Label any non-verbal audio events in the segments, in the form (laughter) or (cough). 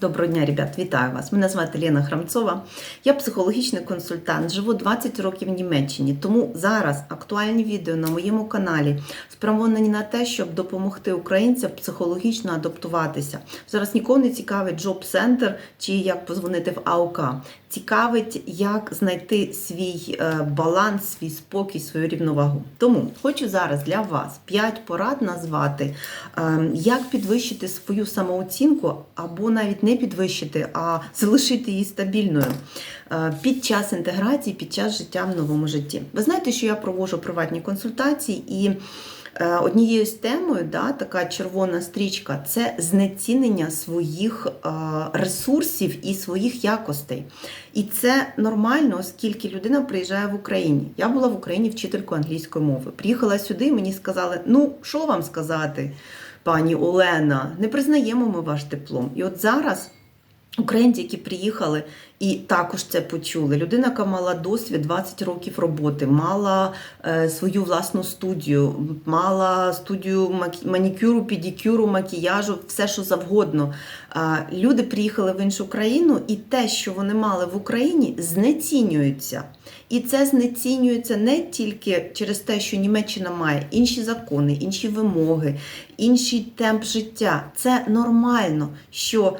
Доброго дня, ребят, вітаю вас. Мене звати Лена Храмцова. Я психологічний консультант, живу 20 років в Німеччині. Тому зараз актуальні відео на моєму каналі спрямовані на те, щоб допомогти українцям психологічно адаптуватися. Зараз нікого не цікавить джоб-центр чи як позвонити в АОК. Цікавить, як знайти свій е, баланс, свій спокій, свою рівновагу. Тому хочу зараз для вас 5 порад назвати, е, як підвищити свою самооцінку або навіть не підвищити, а залишити її стабільною е, під час інтеграції, під час життя в новому житті. Ви знаєте, що я проводжу приватні консультації і. Е, Однією з темою, да, така червона стрічка, це знецінення своїх е, ресурсів і своїх якостей. І це нормально, оскільки людина приїжджає в Україні. Я була в Україні вчителькою англійської мови. Приїхала сюди, мені сказали: ну, що вам сказати, пані Олена, не признаємо ми ваш диплом. І от зараз. Українці, які приїхали і також це почули. Людина, яка мала досвід 20 років роботи, мала е, свою власну студію, мала студію манікюру, педикюру, макіяжу, все що завгодно. Люди приїхали в іншу країну, і те, що вони мали в Україні, знецінюється. І це знецінюється не тільки через те, що Німеччина має інші закони, інші вимоги, інший темп життя. Це нормально, що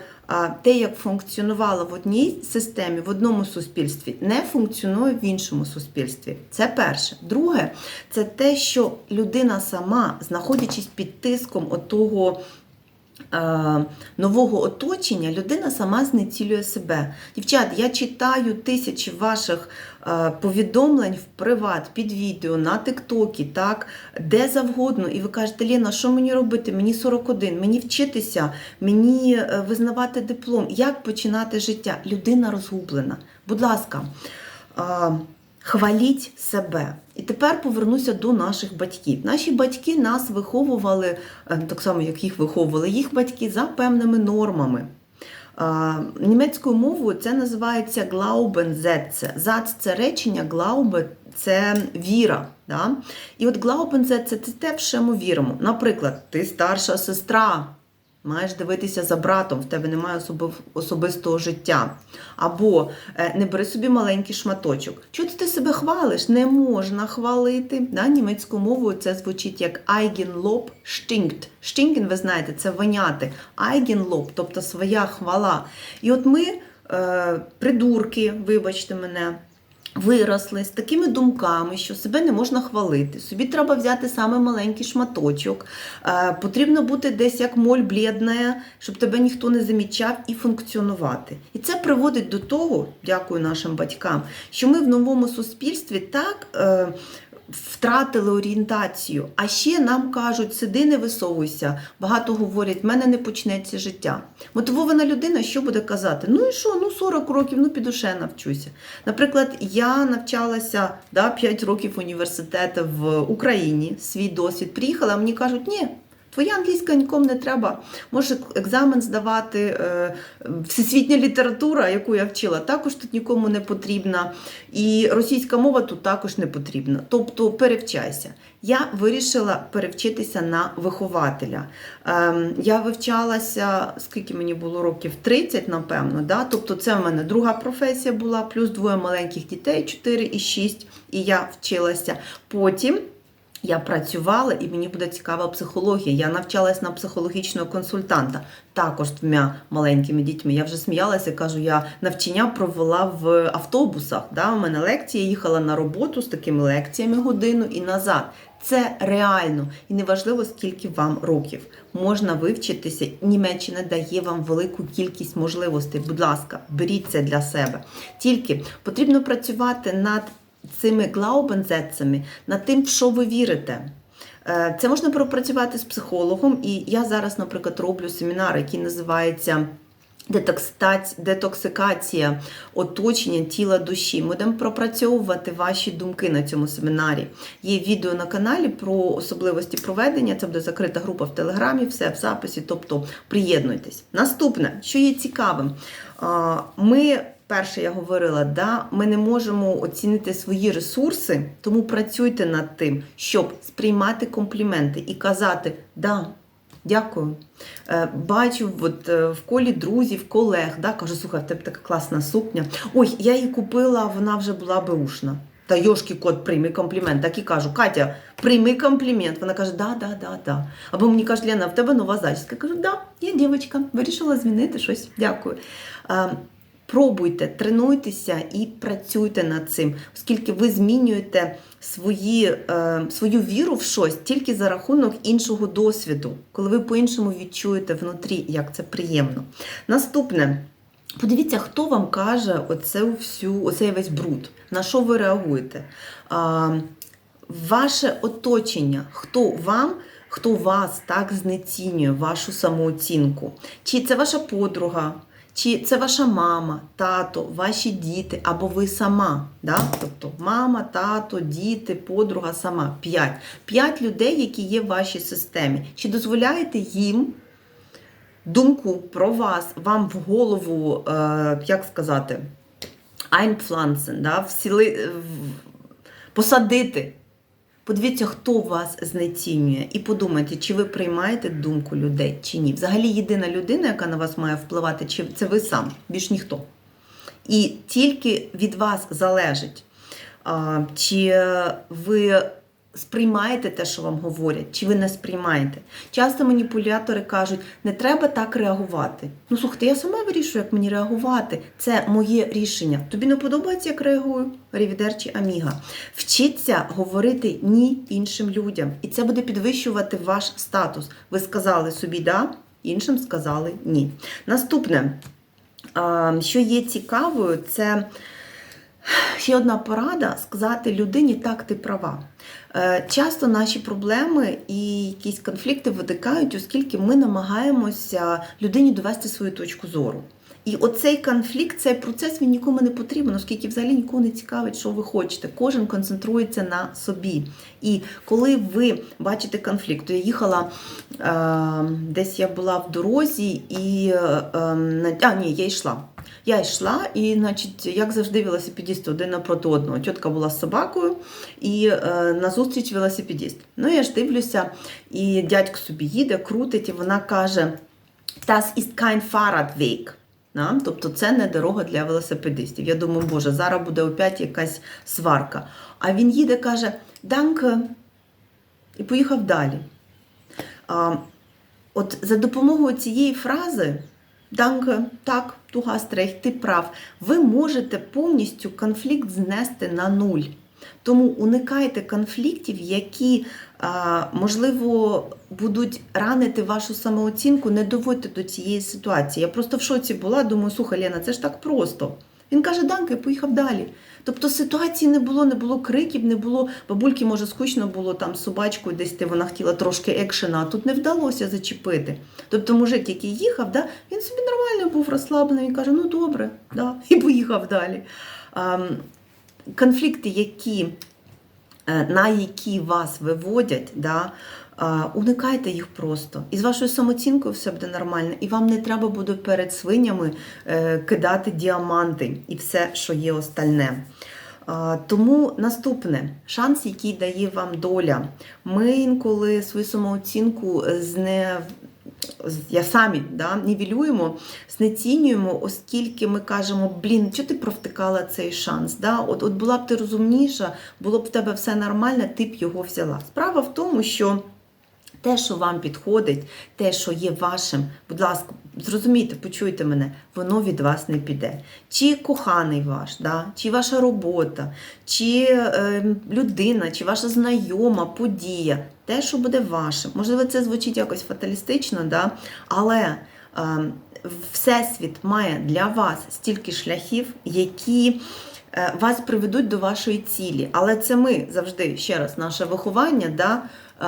те, як функціонувало в одній системі, в одному суспільстві, не функціонує в іншому суспільстві. Це перше. Друге, це те, що людина сама, знаходячись під тиском отого. Е, Нового оточення людина сама знецілює себе. Дівчат, я читаю тисячі ваших е, повідомлень в приват, під відео, на Тиктокі, так, де завгодно. І ви кажете, Лена, що мені робити? Мені 41, мені вчитися, мені е, визнавати диплом. Як починати життя? Людина розгублена. Будь ласка, хваліть себе. І тепер повернуся до наших батьків. Наші батьки нас виховували, е, так само як їх виховували, їх батьки за певними нормами. Німецькою мовою це називається Glaubenssätze. Зац це речення, Glaube – це віра. Да? І от Glaubenssätze – це те, в що ми віримо. Наприклад, ти старша сестра, маєш дивитися за братом, в тебе немає особи- особистого життя. Або е, не бери собі маленький шматочок. Чого ти себе хвалиш? Не можна хвалити. Да? Німецькою мовою це звучить як Eigenlob stinkt. Stinken, ви знаєте, це воняти. Eigenlob, тобто своя хвала. І от ми, е, придурки, вибачте мене, Виросли з такими думками, що себе не можна хвалити, собі треба взяти саме маленький шматочок, е, потрібно бути десь як моль блідна, щоб тебе ніхто не замічав і функціонувати. І це приводить до того, дякую нашим батькам, що ми в новому суспільстві так. Втратили орієнтацію, а ще нам кажуть, сиди, не висовуйся. Багато говорять, в мене не почнеться життя. Мотивована людина, що буде казати? Ну і що, ну 40 років, ну піду ще навчуся. Наприклад, я навчалася да, 5 років університету в Україні, свій досвід. Приїхала, а мені кажуть, ні. Твоя англійська нікому не треба. Може екзамен здавати, е, всесвітня література, яку я вчила, також тут нікому не потрібна. І російська мова тут також не потрібна. Тобто перевчайся. Я вирішила перевчитися на вихователя. Ем, я вивчалася, скільки мені було років 30, напевно. Да? Тобто це в мене друга професія була, плюс двоє маленьких дітей, 4 і 6, і я вчилася. Потім. Я працювала і мені буде цікава психологія. Я навчалась на психологічного консультанта, також з двома маленькими дітьми. Я вже сміялася, кажу, я навчання провела в автобусах. Да? У мене лекція, їхала на роботу з такими лекціями годину і назад. Це реально і неважливо, скільки вам років. Можна вивчитися. Німеччина дає вам велику кількість можливостей. Будь ласка, беріть це для себе. Тільки потрібно працювати над цими глаубензецями, над тим, в що ви вірите. Е, Це можна пропрацювати з психологом, і я зараз, наприклад, роблю семінар, який називається детоксикація оточення тіла душі. Ми будемо пропрацьовувати ваші думки на цьому семінарі. Є відео на каналі про особливості проведення. Це буде закрита група в Телеграмі, все в записі. Тобто приєднуйтесь. Наступне, що є цікавим, ми. Перше, я говорила, да, ми не можемо оцінити свої ресурси, тому працюйте над тим, щоб сприймати компліменти і казати, да, Дякую. Е, Бачу от, е, в колі друзів, колег, да, кажу, слухай, в тебе така класна сукня. Ой, я її купила, вона вже була беушна. Та йошки кот, прийми комплімент. Так і кажу, Катя, прийми комплімент. Вона каже, да, да, да, да. Або мені каже, Лена, в тебе нова зачіска. Я кажу, да, я дівчинка, вирішила змінити щось. Дякую. Пробуйте, тренуйтеся і працюйте над цим, оскільки ви змінюєте свої, е, свою віру в щось тільки за рахунок іншого досвіду, коли ви по-іншому відчуєте внутрі, як це приємно. Наступне. Подивіться, хто вам каже оце всю, оцей весь бруд, на що ви реагуєте. А, ваше оточення, хто вам, хто вас так знецінює, вашу самооцінку. Чи це ваша подруга, чи це ваша мама, тато, ваші діти, або ви сама. Да? Тобто мама, тато, діти, подруга сама. П'ять. П'ять людей, які є в вашій системі. Чи дозволяєте їм думку про вас, вам в голову, е, як сказати, einpflanzen, да? всіли, в- посадити? Подивіться, хто вас знецінює, і подумайте, чи ви приймаєте думку людей, чи ні. Взагалі, єдина людина, яка на вас має впливати, чи це ви сам, більш ніхто. І тільки від вас залежить, чи ви сприймаєте те, що вам говорять, чи ви не сприймаєте. Часто маніпулятори кажуть, не треба так реагувати. Ну слухайте, я сама вирішую, як мені реагувати. Це моє рішення. Тобі не подобається, як реагую? Рівідерчі Аміга. Вчіться говорити ні іншим людям. І це буде підвищувати ваш статус. Ви сказали собі да, іншим сказали ні. Наступне, що є цікавою, це. Ще одна порада сказати людині, так, ти права. Е, Часто наші проблеми і якісь конфлікти виникають, оскільки ми намагаємося людині довести свою точку зору. І оцей конфлікт, цей процес він нікому не потрібен, оскільки взагалі нікого не цікавить, що ви хочете. Кожен концентрується на собі. І коли ви бачите конфлікт, то я їхала е, десь я була в дорозі, і е, е, а ні, я йшла. Я йшла, і, значить, як завжди, велосипедісти один напроти одного. Тітка була з собакою, і е, назустріч велосипедіст. Ну, я ж дивлюся, і дядько собі їде, крутить, і вона каже: Das ist kein Fahrradweg. Да? Тобто це не дорога для велосипедистів. Я думаю, боже, зараз буде опять якась сварка. А він їде, каже, Данке, і поїхав далі. А, от за допомогою цієї фрази Данке, так, du hast ти прав. Ви можете повністю конфлікт знести на нуль. Тому уникайте конфліктів, які, можливо, будуть ранити вашу самооцінку, не доводьте до цієї ситуації. Я просто в шоці була, думаю, слухай, Лена, це ж так просто. Він каже, Данка, і поїхав далі. Тобто ситуації не було, не було криків, не було. Бабульки, може, скучно було там собачкою, десь де вона хотіла трошки екшена, а тут не вдалося зачепити. Тобто мужик, який їхав, да, він собі нормально був розслаблений, він каже, ну добре, да, і поїхав далі. Ам, конфлікти, які, е, на які вас виводять, да, а, уникайте їх просто. І з вашою самооцінкою все буде нормально, і вам не треба буде перед свинями е, кидати діаманти і все, що є остальне. Тому наступне шанс, який дає вам доля. Ми інколи свою самооцінку зне я самі да, нівелюємо, знецінюємо, оскільки ми кажемо, блін, чого ти провтикала цей шанс? Да? От, от була б ти розумніша, було б в тебе все нормально, ти б його взяла. Справа в тому, що те, що вам підходить, те, що є вашим, будь ласка, зрозумійте, почуйте мене, воно від вас не піде. Чи коханий ваш, да? чи ваша робота, чи е, людина, чи ваша знайома подія, те, що буде вашим. Можливо, це звучить якось фаталістично, да? але е, Всесвіт має для вас стільки шляхів, які е, вас приведуть до вашої цілі. Але це ми завжди, ще раз, наше виховання. Да? Е,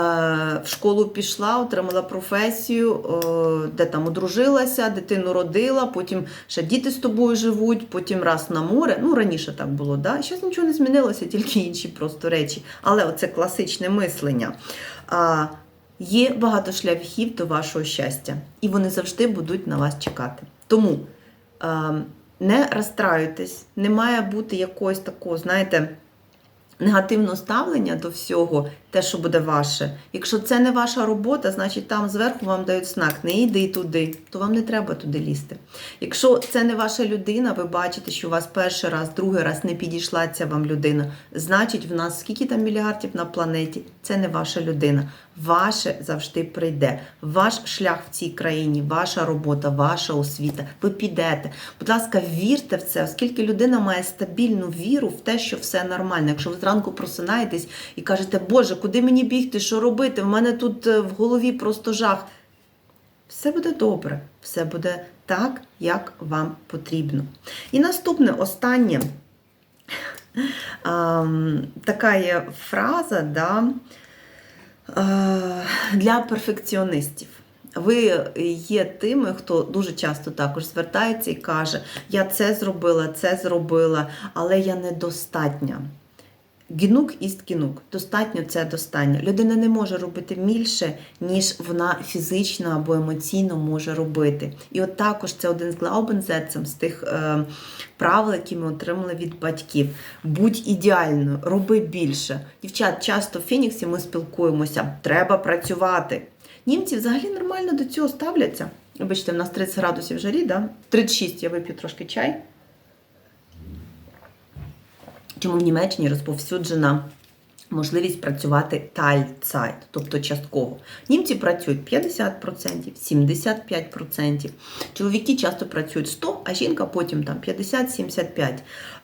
В школу пішла, отримала професію, е, де там одружилася, дитину родила, потім ще діти з тобою живуть, потім раз на море. Ну, раніше так було, да? Зараз нічого не змінилося, тільки інші просто речі. Але оце класичне мислення. Є багато шляхів до вашого щастя, і вони завжди будуть на вас чекати. Тому е, не розстраюйтесь, не має бути якогось такого, знаєте, негативного ставлення до всього, те, що буде ваше. Якщо це не ваша робота, значить там зверху вам дають знак, не йди туди, то вам не треба туди лізти. Якщо це не ваша людина, ви бачите, що у вас перший раз, другий раз не підійшла ця вам людина, значить в нас скільки там мільярдів на планеті, це не ваша людина. Ваше завжди прийде. Ваш шлях в цій країні, ваша робота, ваша освіта. Ви підете. Будь ласка, вірте в це, оскільки людина має стабільну віру в те, що все нормально. Якщо ви зранку просинаєтесь і кажете, Боже, куди мені бігти, що робити? В мене тут е, в голові просто жах. Все буде добре, все буде так, як вам потрібно. І наступне, останнє (laughs) така є фраза, да, е, для перфекціоністів. Ви є тими, хто дуже часто також звертається і каже: Я це зробила, це зробила, але я недостатня. Гінук іст гінук. Достатньо це достатньо. Людина не може робити більше, ніж вона фізично або емоційно може робити. І от також це один з глаубензетцем, з тих е, правил, які ми отримали від батьків. Будь ідеальною, роби більше. Дівчат, часто в Фініксі ми спілкуємося, треба працювати. Німці взагалі нормально до цього ставляться. Вибачте, в нас 30 градусів жарі, да? 36 я вип'ю трошки чай. Чому в Німеччині розповсюджена можливість працювати тальцайт, тобто частково. Німці працюють 50%, 75%. Чоловіки часто працюють 100, а жінка потім там 50-75%.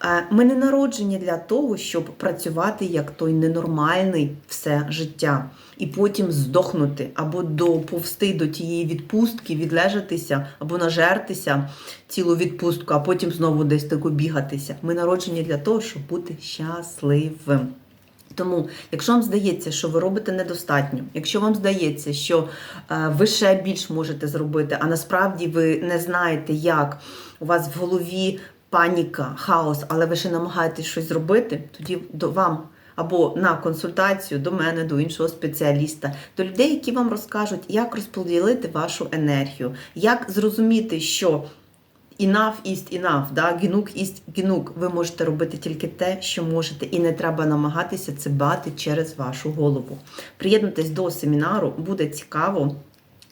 Е, Ми не народжені для того, щоб працювати як той ненормальний все життя. І потім здохнути або доповсти до тієї відпустки, відлежатися або нажертися цілу відпустку, а потім знову десь таку бігатися. Ми народжені для того, щоб бути щасливим. Тому, якщо вам здається, що ви робите недостатньо, якщо вам здається, що е, ви ще більш можете зробити, а насправді ви не знаєте, як у вас в голові паніка, хаос, але ви ще намагаєтесь щось зробити, тоді до вам або на консультацію до мене, до іншого спеціаліста, до людей, які вам розкажуть, як розподілити вашу енергію, як зрозуміти, що enough is enough, да? гінук is гінук. Ви можете робити тільки те, що можете, і не треба намагатися це бати через вашу голову. Приєднуйтесь до семінару, буде цікаво.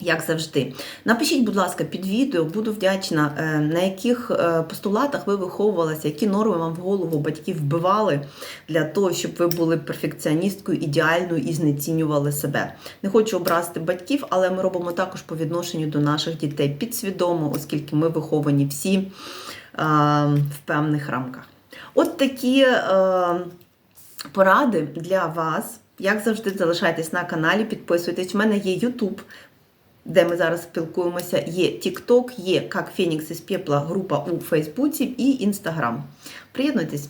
Як завжди, напишіть, будь ласка, під відео, буду вдячна, е, на яких е, постулатах ви виховувалися, які норми вам в голову батьки вбивали для того, щоб ви були перфекціоністкою, ідеальною і знецінювали себе. Не хочу образити батьків, але ми робимо також по відношенню до наших дітей підсвідомо, оскільки ми виховані всі е, в певних рамках. От такі поради для вас. Як завжди, залишайтесь на каналі, підписуйтесь. У мене є YouTube, де ми зараз спілкуємося, є TikTok, є як Фенікс із Пепла група у Фейсбуці і Інстаграм. Приєднуйтесь.